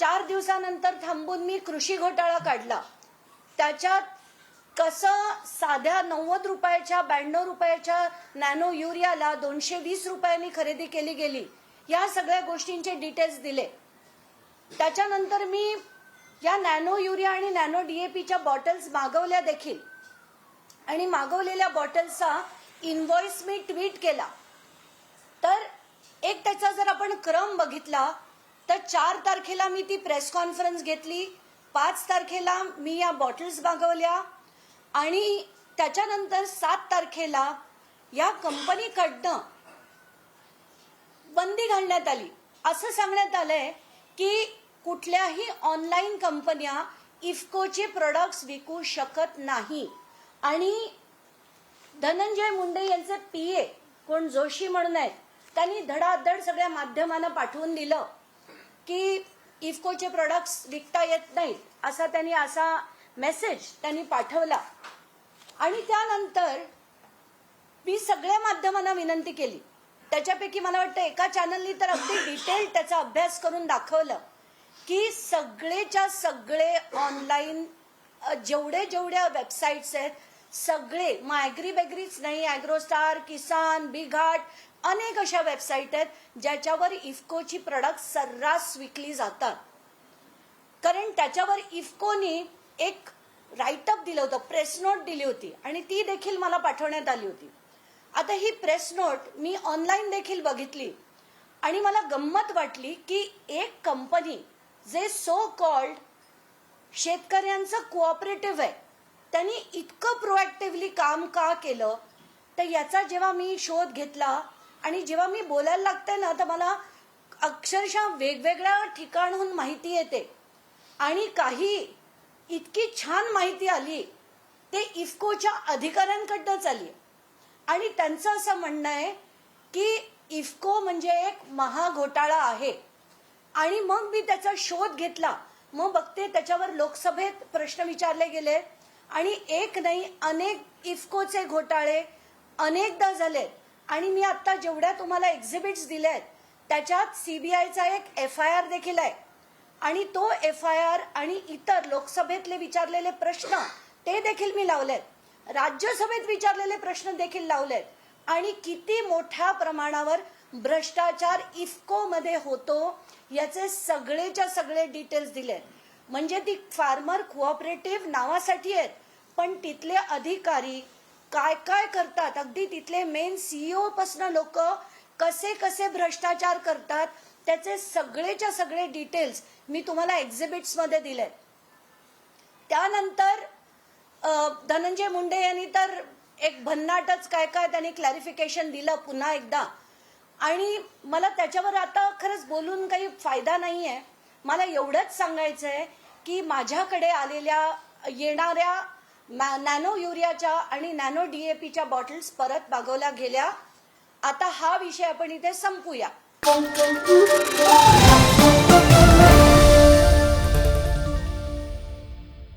चार दिवसानंतर थांबून मी कृषी घोटाळा काढला. त्याच्यात कसं साध्या नव्वद रुपयाच्या ब्याण्णव रुपयाच्या नॅनो युरियाला दोनशे वीस रुपयांनी खरेदी केली गेली. या सगळ्या गोष्टींचे डिटेल्स दिले. त्याच्यानंतर मी या नॅनो युरिया आणि नॅनो डीएपीच्या बॉटल्स मागवल्या देखील. आणि मागवलेल्या बॉटल्सचा इनव्हॉइस मी ट्विट केला. तर एक त्याचा जर आपण क्रम बघितला तर चार तारखेला मी ती प्रेस कॉन्फरन्स घेतली. पाच तारखेला मी या बॉटल्स मागवल्या. आणि त्याच्यानंतर सात तारखेला या कंपनीकडनं बंदी घालण्यात आली. असं सांगण्यात आलंय की कुठल्याही ऑनलाईन कंपन्या इफकोचे प्रोडक्ट्स विकू शकत नाही. आणि धनंजय मुंडे यांचे पीए कोण जोशी म्हणून आहेत त्यांनी धडाधड सगळ्या माध्यमांना पाठवून दिलं. की इफकोचे प्रोडक्ट्स विकता येत नाहीत असा त्यांनी असा मेसेज त्यांनी पाठवला. आणि त्यानंतर मी सगळ्या माध्यमांना विनंती केली. त्याच्यापैकी मला वाटतं एका चॅनलनी तर अगदी डिटेल त्याचा अभ्यास करून दाखवलं की सगळेच्या सगळे ऑनलाईन जेवढे जेवढ्या वेबसाईट्स आहेत सगळे मग ॲग्री बॅग्रीच नाही ॲग्रोस्टार किसान बिघाट अनेक अशा वेबसाईट आहेत ज्याच्यावर इफकोची प्रॉडक्ट सर्रास विकली जातात. कारण त्याच्यावर इफकोनी एक राईटअप दिलं होतं प्रेस नोट दिली होती आणि ती देखील मला पाठवण्यात आली होती. आता ही प्रेस नोट मी ऑनलाईन देखील बघितली आणि मला गंमत वाटली की एक कंपनी जे सो कॉल्ड शेतकऱ्यांचं कोऑपरेटिव्ह आहे त्यांनी इतकं प्रोॲक्टिव्हली काम का केलं? तर याचा जेव्हा मी शोध घेतला आणि जेव्हा मी बोलायला लागते ना तर मला अक्षरशः वेगवेगळ्या ठिकाणहून माहिती येते. आणि काही इतकी छान माहिती आली ते इफकोच्या अधिकाऱ्यांकडनंच आली. आणि त्यांचं असं म्हणणं आहे की इफको म्हणजे एक महाघोटाळा आहे. आणि मग मी त्याचा शोध घेतला. मग बघते त्याच्यावर लोकसभेत प्रश्न विचारले गेले. आणि एक नाही अनेक इफकोचे घोटाळे अनेकदा झालेत. आणि मी आता जेवढ्या तुम्हाला एक्झिबिट्स दिल्या आहेत त्याच्यात सीबीआयचा एक एफ आय आर देखील आहे. आणि तो एफ आय आर आणि इतर लोकसभेतले विचारलेले प्रश्न ते देखील मी लावलेत. राज्यसभेत विचारलेले प्रश्न देखील लावलेत. आणि किती मोठ्या प्रमाणावर भ्रष्टाचार इफको मध्ये होतो याचे सगळेच्या सगळे डिटेल्स दिलेत. म्हणजे ती फार्मर कोऑपरेटिव्ह नावासाठी आहेत पण तिथले अधिकारी काय काय करतात? अगदी तिथले मेन सीईओ पासून लोक कसे कसे भ्रष्टाचार करतात त्याचे सगळेच्या सगळे डिटेल्स मी तुम्हाला एक्झिबिट्समध्ये दिले त्यानंतर धनंजय मुंडे यांनी तर एक भन्नाटच काय काय त्यांनी क्लॅरिफिकेशन दिलं पुन्हा एकदा. आणि मला त्याच्यावर आता खरंच बोलून काही फायदा नाही आहे मला एवढंच सांगायचं आहे की माझ्याकडे आलेल्या येणाऱ्या नॅनो युरियाच्या आणि नॅनो डीएपीच्या बॉटल्स परत मागवल्या गेल्या. आता हा विषय आपण इथे संपूया.